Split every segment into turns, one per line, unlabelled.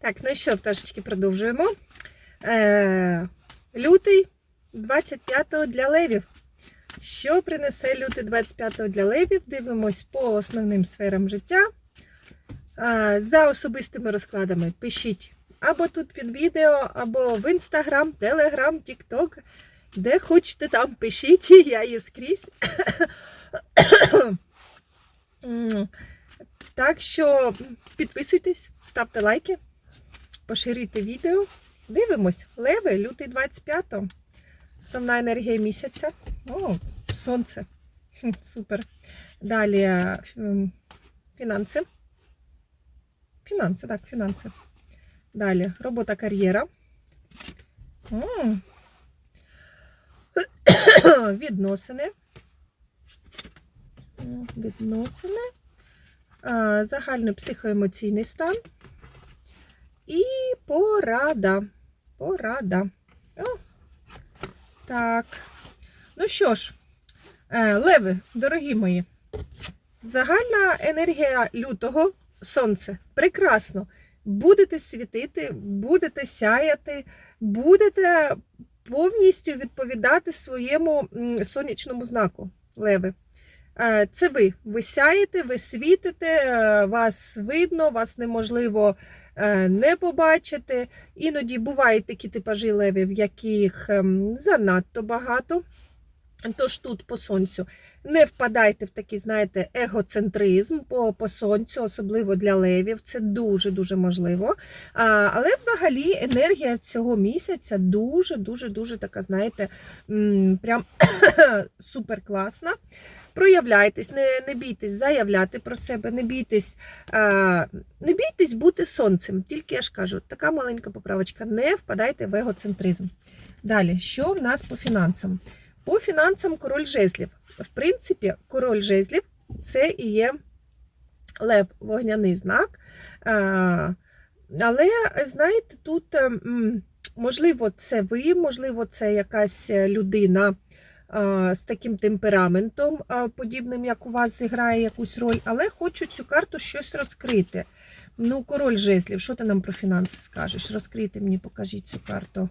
Так, ну що, пташечки, продовжуємо. Е, лютий 25-го для левів. Що принесе лютий 25-го для левів? Дивимось по основним сферам життя. Е, за особистими розкладами пишіть або тут під відео, або в інстаграм, телеграм, тікток. Де хочете, там пишіть, я є скрізь. Так що підписуйтесь, ставте лайки, поширюйте відео. Дивимось. Леви, лютий 25-го. Основна енергія місяця. О, сонце. Хм, Супер. Далі е, фінанси. Фінанси, так, фінанси. Далі робота, кар'єра. Відносини. Відносини. А, Загальний психоемоційний стан. І порада. Порада. О, так. Ну що ж, е, леви, дорогі мої, загальна енергія лютого сонце. Прекрасно. Будете світити, будете сяяти, будете повністю відповідати своєму сонячному знаку, леви. Е, Це ви. Ви сяєте, ви світите, е, вас видно, вас неможливо не побачити. Іноді бувають такі типажі левів, яких ем, занадто багато. Тож тут по сонцю не впадайте в такий, знаєте, егоцентризм по, по сонцю, особливо для левів. Це дуже-дуже можливо. А, але взагалі енергія цього місяця дуже-дуже дуже така, знаєте, прям супер класна. Проявляйтесь, не, не бійтесь заявляти про себе, не бійтесь, а, не бійтесь бути сонцем. Тільки я ж кажу, така маленька поправочка, не впадайте в егоцентризм. Далі, що в нас по фінансам? По фінансам король жезлів. В принципі, король жезлів це і є лев вогняний знак. А, Але, знаєте, тут, м, можливо, це ви, можливо, це якась людина з таким темпераментом, подібним, як у вас зіграє якусь роль, але хочу цю карту щось розкрити. Ну, король жезлів, що ти нам про фінанси скажеш? Розкрийте мені, покажіть цю карту.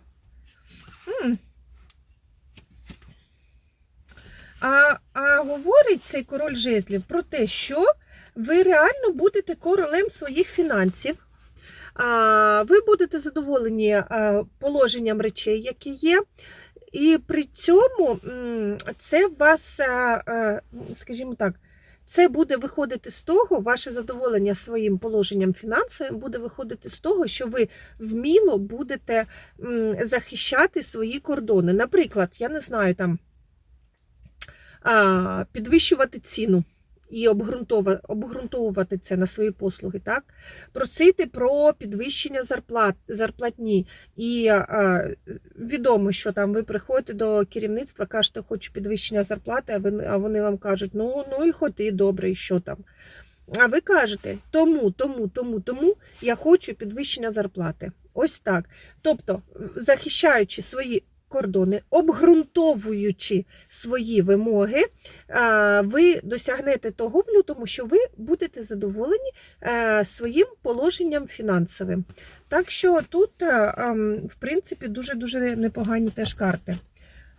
М. А, а говорить цей король жезлів про те, що ви реально будете королем своїх фінансів. Ви будете задоволені а, положенням речей, які є. І при цьому це вас, а, а, скажімо так, це буде виходити з того, ваше задоволення своїм положенням фінансовим буде виходити з того, що ви вміло будете захищати свої кордони. Наприклад, я не знаю там підвищувати ціну і обґрунтовувати це на свої послуги, так? просити про підвищення зарплат, зарплатні. І а, відомо, що там ви приходите до керівництва, кажете, хочу підвищення зарплати, а вони, а вони вам кажуть, ну, ну і хоти, добре, і що там. А ви кажете, тому, тому, тому, тому я хочу підвищення зарплати. Ось так. Тобто, захищаючи свої кордони, обґрунтовуючи свої вимоги, ви досягнете того в лютому, що ви будете задоволені е, своїм положенням фінансовим. Так що тут, е, ем, в принципі, дуже-дуже непогані теж карти.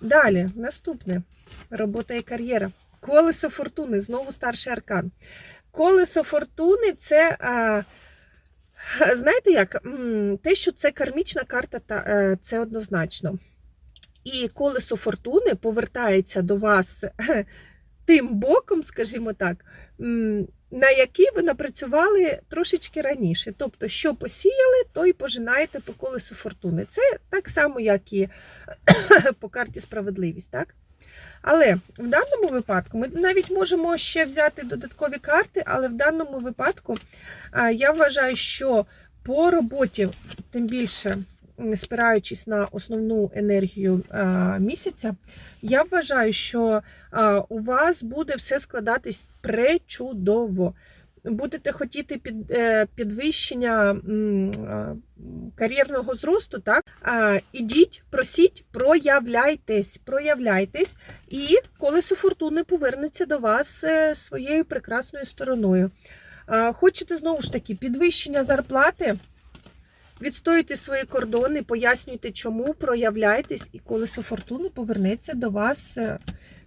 Далі, наступне робота і кар'єра. Колесо фортуни, знову старший аркан. Колесо фортуни це. Знаєте як? Те, що це кармічна карта, е, це однозначно. І колесо фортуни повертається до вас тим боком, скажімо так, на який ви напрацювали трошечки раніше. Тобто, що посіяли, то й пожинаєте по колесу фортуни. Це так само, як і по карті справедливість. так? Але в даному випадку ми навіть можемо ще взяти додаткові карти, але в даному випадку я вважаю, що по роботі, тим більше спираючись на основну енергію а, місяця, я вважаю, що а, у вас буде все складатись пречудово. Будете хотіти під, е, підвищення кар'єрного зросту, так? Ідіть, просіть, проявляйтесь, проявляйтесь, і колесо фортуни повернеться до вас е, своєю прекрасною стороною. Хочете знову ж таки підвищення зарплати? Відстоюйте свої кордони, пояснюйте, чому, проявляйтесь, і колесо фортуни повернеться до вас е,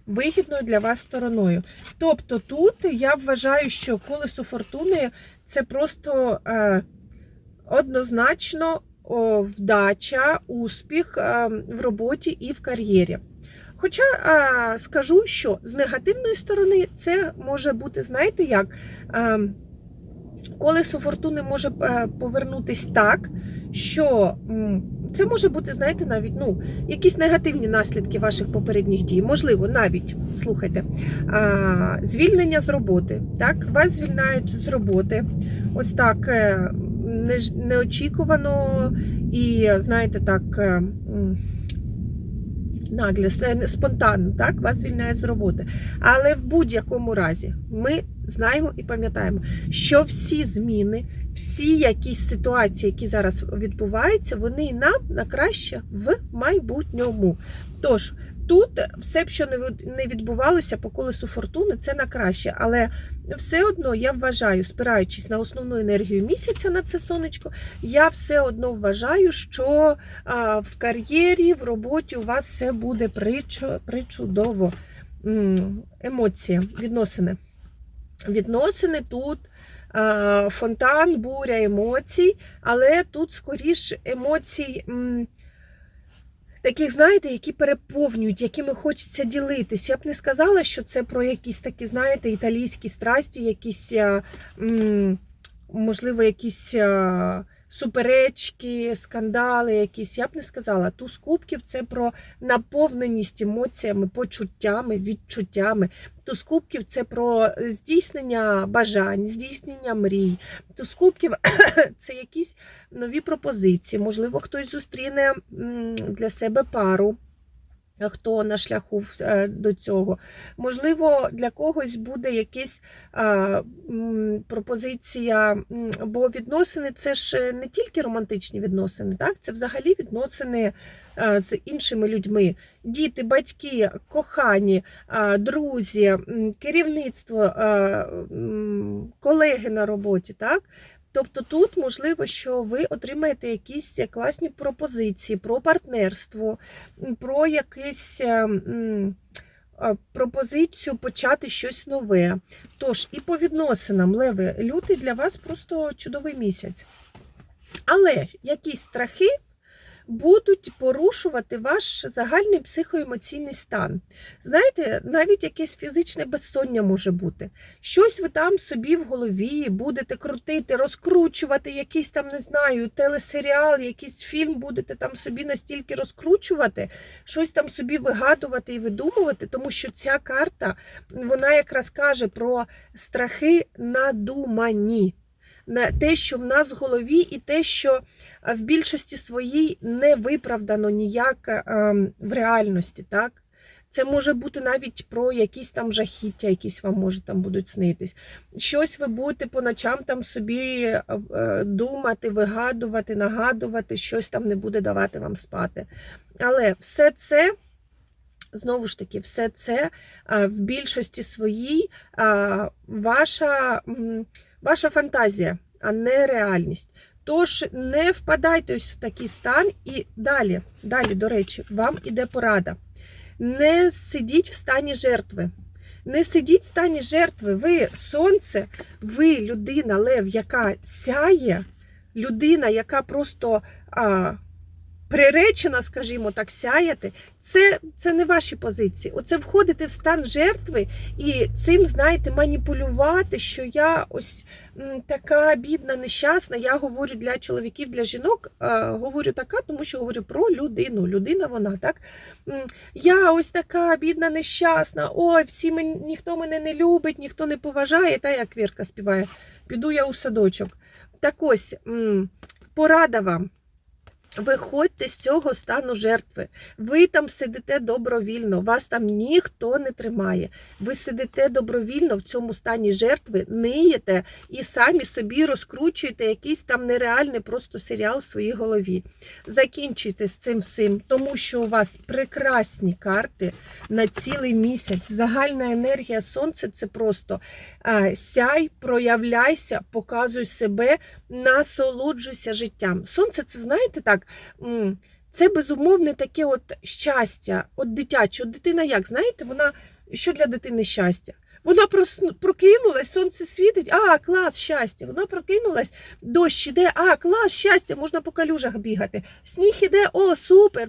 вигідною для вас стороною. Тобто тут я вважаю, що колесо фортуни це просто е, однозначно о, вдача, успіх е, в роботі і в кар'єрі. Хоча е, скажу, що з негативної сторони це може бути, знаєте як? Е, колесо фортуни може е, повернутись так, що це може бути, знаєте, навіть ну, якісь негативні наслідки ваших попередніх дій. Можливо, навіть слухайте, звільнення з роботи. Так, вас звільняють з роботи. Ось так е, неочікувано і, знаєте, так. е, м, спонтанно, так, вас звільняють з роботи. Але в будь-якому разі ми знаємо і пам'ятаємо, що всі зміни, всі якісь ситуації, які зараз відбуваються, вони нам на краще в майбутньому. Тож тут все, що не відбувалося по колесу фортуни, це на краще. Але все одно я вважаю, спираючись на основну енергію місяця на це сонечко, я все одно вважаю, що в кар'єрі, в роботі у вас все буде причу- причудово. Емоції, відносини. Відносини тут фонтан, буря емоцій, але тут скоріш емоцій. Таких, знаєте, які переповнюють, якими хочеться ділитись. Я б не сказала, що це про якісь такі, знаєте, італійські страсті, якісь, можливо, якісь а, суперечки, скандали якісь. Я б не сказала. Туз кубків це про наповненість емоціями, почуттями, відчуттями. Туз кубків це про здійснення бажань, здійснення мрій. Туз кубків це якісь нові пропозиції. Можливо, хтось зустріне для себе пару. А Хто на шляху е, до цього? Можливо, для когось буде якась а, пропозиція, бо відносини це ж не тільки романтичні відносини, так? Це взагалі відносини е, з іншими людьми. Діти, батьки, кохані, а, друзі, керівництво, е, м, колеги на роботі, так? Тобто тут можливо, що ви отримаєте якісь класні пропозиції про партнерство, про якийсь е, е, пропозицію почати щось нове. Тож, і по відносинам, Леви, лютий для вас просто чудовий місяць. Але якісь страхи будуть порушувати ваш загальний психоемоційний стан. Знаєте, навіть якесь фізичне безсоння може бути. Щось ви там собі в голові будете крутити, розкручувати, якийсь там, не знаю, телесеріал, якийсь фільм будете там собі настільки розкручувати, щось там собі вигадувати і видумувати, тому що ця карта, вона якраз каже про страхи надумані. Те, що в нас в голові, і те, що в більшості своїй не виправдано ніяк ем, в реальності, так? Це може бути навіть про якісь там жахіття, якісь вам може там будуть снитись. Щось ви будете по ночам там собі е, е, думати, вигадувати, нагадувати, щось там не буде давати вам спати. Але все це. Знову ж таки, все це в більшості своїй ваша, ваша фантазія, а не реальність. Тож не впадайте ось в такий стан і далі, далі, до речі, вам іде порада. Не сидіть в стані жертви. Не сидіть в стані жертви. Ви сонце, ви людина, лев, яка сяє, людина, яка просто а, приречена, скажімо так, сяяти. Це, це не ваші позиції. Оце входити в стан жертви і цим, знаєте, маніпулювати, що я ось така бідна, нещасна. Я говорю для чоловіків, для жінок, говорю така, тому що говорю про людину. Людина вона так. Я ось така бідна, нещасна. Ой, всі мен, ніхто мене не любить, ніхто не поважає. Та як Вірка співає, піду я у садочок. Так ось порада вам. Виходьте з цього стану жертви. Ви там сидите добровільно, вас там ніхто не тримає. Ви сидите добровільно в цьому стані жертви, ниєте і самі собі розкручуєте якийсь там нереальний просто серіал в своїй голові. Закінчуйте з цим всім, тому що у вас прекрасні карти на цілий місяць. Загальна енергія сонця це просто а, сяй, проявляйся, показуй себе, насолоджуйся життям. Сонце, це знаєте так. М, Це безумовне таке от щастя, от дитяче. От дитина як, знаєте, вона що для дитини щастя? Вона прокинулась, сонце світить, а, клас, щастя. Вона прокинулась, дощ іде, а, клас, щастя, можна по калюжах бігати. Сніг іде, о, супер,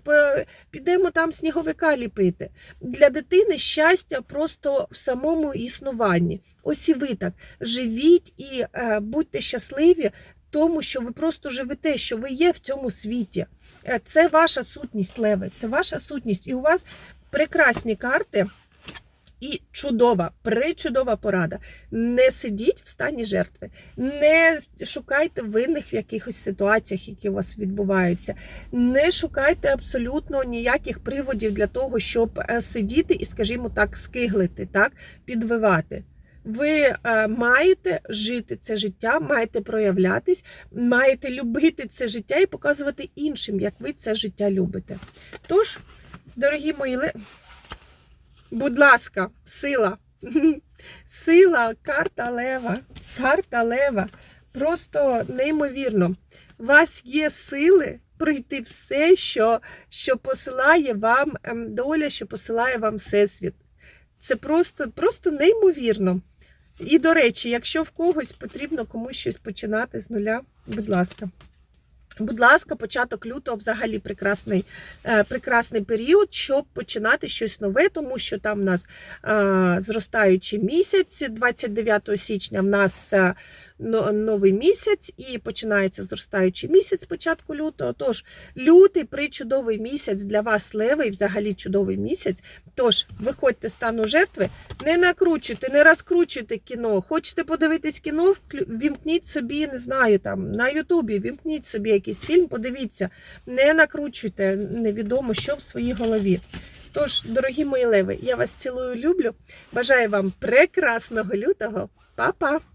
підемо там сніговика ліпити. Для дитини щастя просто в самому існуванні. Ось і ви так. Живіть і е, будьте щасливі, тому що ви просто живете, що ви є в цьому світі. Е, Це ваша сутність, Леви, це ваша сутність. І у вас прекрасні карти. І чудова, причудова порада. Не сидіть в стані жертви, не шукайте винних в якихось ситуаціях, які у вас відбуваються. Не шукайте абсолютно ніяких приводів для того, щоб е, сидіти і, скажімо так, скиглити, так, підвивати. Ви е, маєте жити це життя, маєте проявлятись, маєте любити це життя і показувати іншим, як ви це життя любите. Тож, дорогі мої, будь ласка, сила. Сила, карта лева, карта лева. Просто неймовірно. У вас є сили пройти все, що, що посилає вам ем, доля, що посилає вам Всесвіт. Це просто, просто неймовірно. І, до речі, якщо в когось потрібно комусь щось починати з нуля, будь ласка. Будь ласка, початок лютого взагалі прекрасний, е, прекрасний період, щоб починати щось нове, тому що там в нас е, зростаючий місяць, 29 січня в нас е, новий місяць і починається зростаючий місяць з початку лютого. Тож лютий причудовий місяць для вас левий, взагалі чудовий місяць. Тож виходьте з стану жертви, не накручуйте, не розкручуйте кіно. Хочете подивитись кіно, вімкніть собі, не знаю, там на Ютубі, вімкніть собі якийсь фільм, подивіться, не накручуйте невідомо що в своїй голові. Тож, дорогі мої леви, я вас цілую, люблю. Бажаю вам прекрасного лютого. Па-па!